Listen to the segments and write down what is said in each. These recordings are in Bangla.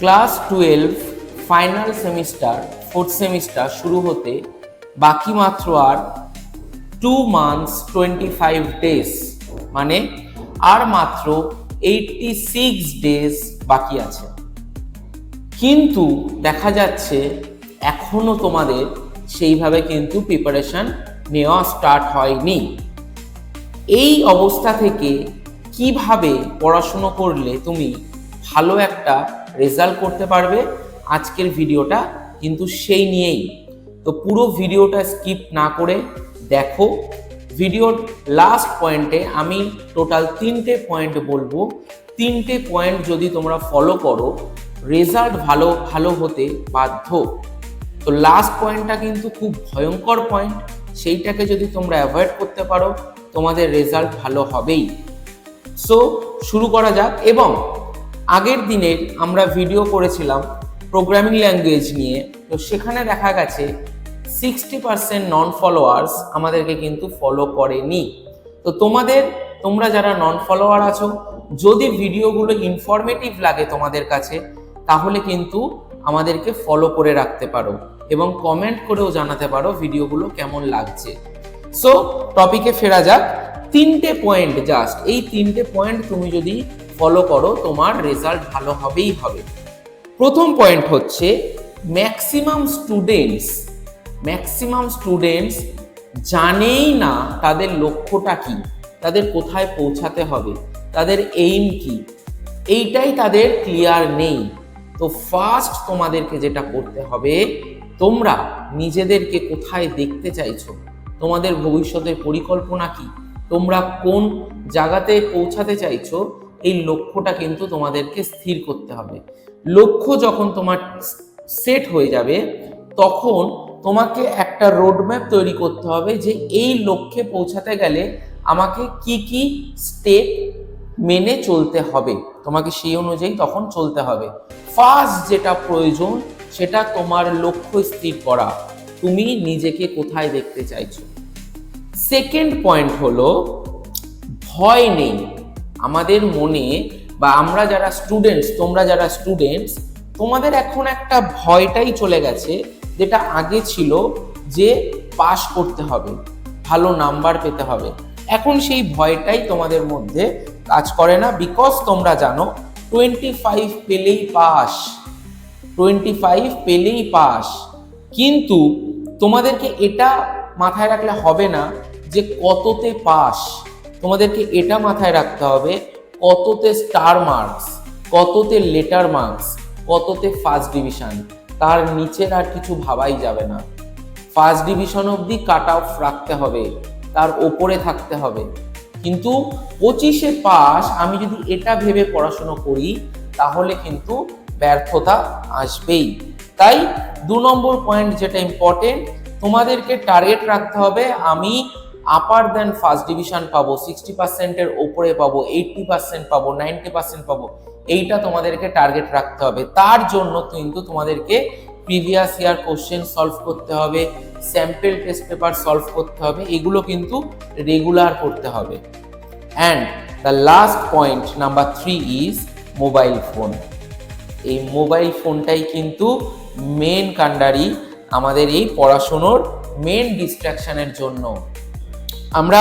Class twelve, final semester fourth semester শুরু হতে বাকি মাত্র আর two months twenty five days মানে আর মাত্র এইটটি সিক্স ডেজ বাকি আছে। কিন্তু দেখা যাচ্ছে এখনও তোমাদের সেইভাবে কিন্তু প্রিপারেশন নেওয়া স্টার্ট হয়নি। এই অবস্থা থেকে কীভাবে পড়াশুনো করলে তুমি ভালো একটা রেজাল্ট করতে পারবে আজকের ভিডিওটা, কিন্তু সেই নিয়েই। তো পুরো ভিডিওটা স্কিপ না করে দেখো। ভিডিওর লাস্ট পয়েন্টে আমি টোটাল তিনটে পয়েন্ট বলব। তিনটে পয়েন্ট যদি তোমরা ফলো করো রেজাল্ট ভালো ভালো হতে বাধ্য। তো লাস্ট পয়েন্টটা কিন্তু খুব ভয়ঙ্কর পয়েন্ট সেইটাকে যদি তোমরা অ্যাভয়েড করতে পারো, তোমাদের রেজাল্ট ভালো হবেই। সো শুরু করা যাক এবং আগের দিনের আমরা ভিডিও করেছিলাম প্রোগ্রামিং ল্যাঙ্গুয়েজ নিয়ে, তো সেখানে দেখা গেছে সিক্সটি পার্সেন্ট নন ফলোয়ার্স আমাদেরকে কিন্তু ফলো করেনি। তো তোমাদের, তোমরা যারা নন ফলোয়ার আছো, যদি ভিডিওগুলো ইনফরমেটিভ লাগে তোমাদের কাছে, তাহলে কিন্তু আমাদেরকে ফলো করে রাখতে পারো এবং কমেন্ট করেও জানাতে পারো ভিডিওগুলো কেমন লাগছে। সো টপিকে ফেরা যাক। তিনটে পয়েন্ট জাস্ট এই তিনটে পয়েন্ট তুমি যদি ফলো করো, তোমার রেজাল্ট ভালো হবেই হবে। প্রথম পয়েন্ট হচ্ছে ম্যাক্সিমাম স্টুডেন্টস ম্যাক্সিমাম স্টুডেন্টস জানেই না তাদের লক্ষ্যটা কি, তাদের কোথায় পৌঁছাতে হবে, তাদের এইম কি। এইটাই তাদের ক্লিয়ার নেই। তো ফার্স্ট তোমাদেরকে যেটা করতে হবে, তোমরা নিজেদেরকে কোথায় দেখতে চাইছো, তোমাদের ভবিষ্যতের পরিকল্পনা কি, তোমরা কোন জায়গাতে পৌঁছাতে চাইছো এই লক্ষ্যটা কিন্তু তোমাদেরকে স্থির করতে হবে। লক্ষ্য যখন তোমার সেট হয়ে যাবে, তখন তোমাকে একটা রোডম্যাপ তৈরি করতে হবে যে এই লক্ষ্যে পৌঁছাতে গেলে আমাকে কি কি স্টেপ মেনে চলতে হবে। তোমাকে সেই অনুযায়ী তখন চলতে হবে। ফার্স্ট যেটা প্রয়োজন, সেটা তোমার লক্ষ্য স্থির করা। তুমি নিজেকে কোথায় দেখতে চাইছো? সেকেন্ড পয়েন্ট হলো, ভয় নেই। আমাদের মনে বা আমরা যারা স্টুডেন্টস তোমরা যারা স্টুডেন্টস তোমাদের এখন একটা ভয়টাই চলে গেছে যেটা আগে ছিল যে পাশ করতে হবে, ভালো নাম্বার পেতে হবে। এখন সেই ভয়টাই তোমাদের মধ্যে কাজ করে না বিকজ তোমরা জানো টোয়েন্টি ফাইভ পেলেই পাস টোয়েন্টি ফাইভ পেলেই পাস কিন্তু তোমাদেরকে এটা মাথায় রাখলে হবে না যে কততে পাস তোমাদেরকে এটা মাথায় রাখতে হবে, কততে স্টার মার্কস কততে লেটার মার্কস কততে ফার্স্ট ডিভিশন তার নিচের আর কিছু ভাবাই যাবে না। ফার্স্ট ডিভিশন অবধি কাট অফ রাখতে হবে, তার ওপরে থাকতে হবে। কিন্তু পঁচিশে পাস আমি যদি এটা ভেবে পড়াশুনো করি, তাহলে কিন্তু ব্যর্থতা আসবেই। তাই দু নম্বর পয়েন্ট যেটা ইম্পর্টেন্ট তোমাদেরকে টার্গেট রাখতে হবে, আমি আপার দেন ফার্স্ট ডিভিশন পাবো সিক্সটি পার্সেন্টের ওপরে পাবো এইটটি পার্সেন্ট পাবো নাইনটি পার্সেন্ট পাবো, এইটা তোমাদেরকে টার্গেট রাখতে হবে। তার জন্য কিন্তু তোমাদেরকে প্রিভিয়াস ইয়ার কোশ্চেন সলভ করতে হবে স্যাম্পেল টেস্ট পেপার সলভ করতে হবে, এগুলো কিন্তু রেগুলার করতে হবে। And the last point number three is mobile phone এই মোবাইল ফোনটাই কিন্তু মেন কাণ্ডারি আমাদের এই পড়াশুনোর মেন ডিস্ট্রাকশানের জন্য। আমরা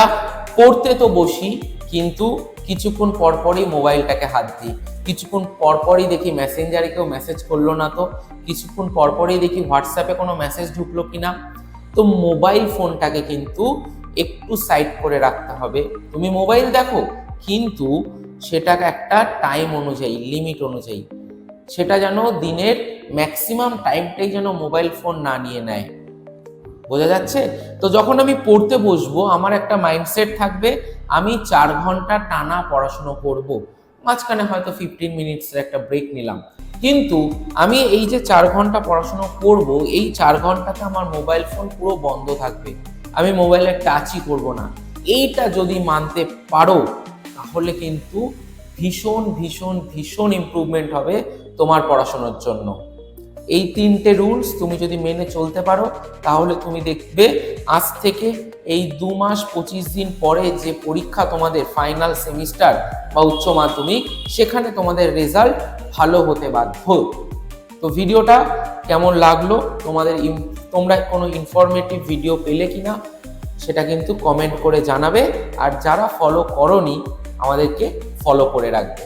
পড়তে তো বসি, কিন্তু কিছুক্ষণ পরপরই মোবাইলটাকে হাত দিই। কিছুক্ষণ পরপরই দেখি মেসেঞ্জারে কেউ মেসেজ করল না তো। কিছুক্ষণ পরপরই দেখি হোয়াটসঅ্যাপে কোনো মেসেজ ঢুকলো কি না। তো মোবাইল ফোনটাকে কিন্তু একটু সাইড করে রাখতে হবে। তুমি মোবাইল দেখো, কিন্তু সেটাকে একটা টাইম অনুযায়ী লিমিট অনুযায়ী, সেটা যেন দিনের ম্যাক্সিমাম টাইমটাই যেন মোবাইল ফোন না নিয়ে নেয়। বোঝা যাচ্ছে? তো যখন আমি পড়তে বসবো, আমার একটা মাইন্ডসেট থাকবে, আমি চার ঘণ্টা টানা পড়াশুনো করব। মাঝখানে হয়তো ফিফটিন মিনিটসের একটা ব্রেক নিলাম। কিন্তু আমি এই যে চার ঘণ্টা পড়াশুনো করব, এই চার ঘন্টাতে আমার মোবাইল ফোন পুরো বন্ধ থাকবে। আমি মোবাইলে টাচই করব না। এইটা যদি মানতে পারো, তাহলে কিন্তু ভীষণ ভীষণ ভীষণ ইমপ্রুভমেন্ট হবে তোমার পড়াশোনার জন্য। এই তিনটে রুলস তুমি যদি মেনে চলতে পারো, তাহলে তুমি দেখবে আজ থেকে এই দু মাস পঁচিশ দিন পরে যে পরীক্ষা তোমাদের ফাইনাল সেমিস্টার বা উচ্চ মাধ্যমিক, সেখানে তোমাদের রেজাল্ট ভালো হতে বাধ্য। তো ভিডিওটা কেমন লাগল? তোমাদের তোমরা কোনো ইনফরমেটিভ ভিডিও পেলে কিনা, সেটা কিন্তু কমেন্ট করে জানাবে। আর যারা ফলো করনি, আমাদেরকে ফলো করে রাখবে।